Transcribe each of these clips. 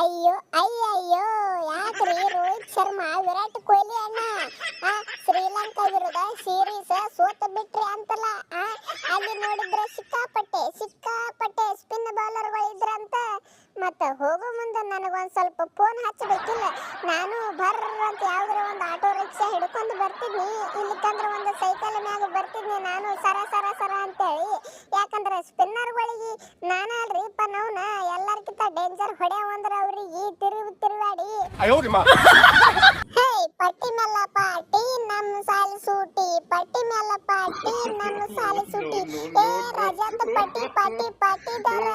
ಅಯ್ಯೋ, ಅಯ್ಯಯ್ಯೋ, ಯಾಕ್ರಿ? ರೋಹಿತ್ ಶರ್ಮಾ, ವಿರಾಟ್ ಕೊಹ್ಲಿ ಅಣ್ಣ. ಶ್ರೀಲಂಕಾ ವಿರುದ್ಧ ಸೀರೀಸ್ ಸೋತ ಬಿಟ್ರಿ ಅಂತಲ್ಲ. ಅಲ್ಲಿ ನೋಡಿದ್ರೆ ಸಿಕ್ಕಾಪಟ್ಟೆ ಸಿಕ್ಕಾಪಟ್ಟೆ ಸ್ಪಿನ್ ಬೌಲರ್ಗಳು ಇದ್ರಂತ ಮತ್ತೆ ಹೋಗೋ ಮುಂದೆ ನನಗೊಂದು ಸ್ವಲ್ಪ ಫೋನ್ ಹಚ್ಚಬೇಕಿಲ್ಲ ನಾನು ಬರ್ರ ಅಂತ ಯಾವ್ದಾರ ಒಂದು ಆಟೋ ರಿಕ್ಷಾ ಹಿಡ್ಕೊಂಡು ಬರ್ತೀನಿ ಇಲ್ಲಿಕಂದ್ರೆ ಒಂದು ಸೈಕಲ್ ಮ್ಯಾಗ ಬರ್ತಿದ್ನಿ. ನಾನು ಸರ ಸರ ಸರ ಅಂತೇಳಿ. ಯಾಕಂದ್ರೆ ಸ್ಪಿನ್ನರ್ಗಳಿಗೆ ನಾನ ಡೇಂಜರ್ ಹೊಡೆಯವ ಅಂದ್ರ ಅವ್ರಿಗೆ ತಿರುವು ತಿರುವಾಡಿ. ಹೇ ಪಟ್ಟಿ ಮೇಲೆ ಪಾಟಿ ನಮ್ಮ ಸಾಲ ಸೂಟಿ. ಪಟ್ಟಿ ಮೇಲೆ ಪಾಟಿ ನಮ್ಮ ಸಾಲ ಸೂಟಿ. ಏ ರಜಾತ್ ಪಟ್ಟಿ ಪಾಟಿ ದಾರ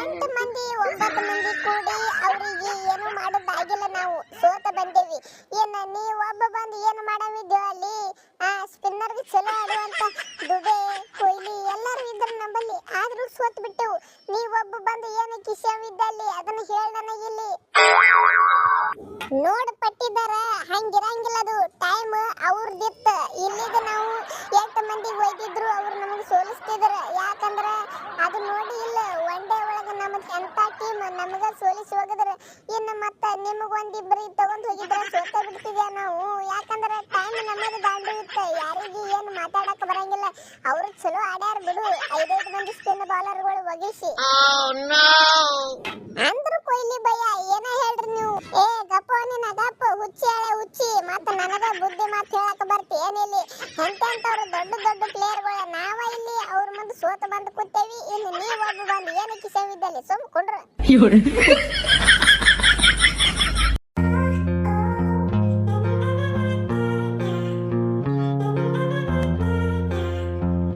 ಎಂಟು ಮಂದಿ ಒಂಬತ್ತು ಮಂದಿ ಕೂಡಿ ಅವರಿಗೆ ಏನು ಮಾಡೋದಾಗಿಲ್ಲ ನಾವು. ಸೋತ ಬಂದೇವಿ. ಏನ ನೀ ಒಬ್ಬ ಬಂದು ಏನು ಮಾಡವಿದ್ಯೋ ಅಲ್ಲಿ? ಆ ಸ್ಪಿನ್ನರ್ಗೆ ಚಲೋ ಆಡುವಂತ ದುಬೆ ಸೋತ್ ಬಿಟ್ಟೆವು ನೀ ಒಬ್ಬ ಬಂದು ಏನು ಕಿಶವಿದ್ದಲ್ಲಿ? ಅದನ್ನ ಹೇಳ ನನಗಿಲ್ಲಿ. ನೋಡ್ ಪಟ್ಟಿದಾರ, ಹಂಗಿರಂಗಿಲ್ಲ ಅದು. ಟೈಮ್ ಅವ್ರದಿತ್ತ. ಇಲ್ಲಿಗ ನಾವು ಎಂಟು ಮಂದಿ ಒಯ್ದಿದ್ರು ಅವ್ರು ನಮಗೆ ಸೋಲಿಸ್ತಿದ್ರ. ಯಾಕಂದ್ರ ಅದು ನೋಡಿ ಇಲ್ಲ ಒನ್ ಡೇ ಒಳಗ ನಮಗ್ ಎಂತ ಟೀಮ್ ನಮಗ ಸೋಲಿಸಿ ಹೋಗಿದ್ರ. ಇನ್ನು ಮತ್ತ ನಿಮಗ್ ಒಂದಿಬ್ರು ತಗೊಂಡ್ ಹೋಗಿದ್ರ ಸೋತ ಬಿಡ್ತಿದ್ಯ ನಾವು? ಯಾಕಂದ್ರ ಟೈಮ್ ನಮಗ ದಾಂಡು ಇತ್ತ. ಯಾರಿಗೂ ಏನು ಮಾತಾಡಕ್ ಬರಂಗಿಲ್ಲ. ಅವ್ರು ಚಲೋ ಆಡ್ಯಾರ ಬಿಡು. ಐದೈದು ಸ್ಪಿನ್ ಬಾಲರ್ಗಳು ಒಗಿಸಿ. ಅಂದ್ರ ಕೊಯ್ಲಿ ಭಯ ಏನ ಹೇಳ್ರಿ ನೀವು? ಏ ಗಪ್ಪ ನಿನ್ನ ಗಪ್ಪ ಹುಚ್ಚಿ ಹೇಳೆ ಹುಚ್ಚಿ. ಮತ್ತ ನನಗ ಬುದ್ಧಿ ಮಾತು ಹೇಳಕ್ ಬರ್ತಿ ಏನಿಲ್ಲಿ? ಎಂತೆಂತವ್ರು ದೊಡ್ಡ ದೊಡ್ಡ ಪ್ಲೇಯರ್ಗಳ ನಾವ ಇಲ್ಲಿ ಅವ್ರ ಮುಂದೆ ಸೋತ ಬಂದು ಕೂತೇವಿ. ಇನ್ನು ನೀವ್ ಒಬ್ಬ ಬಂದು ಏನು ಕಿಸವಿದ್ದಲ್ಲಿ ಸುಮ್ ಕುಂಡ್ರ.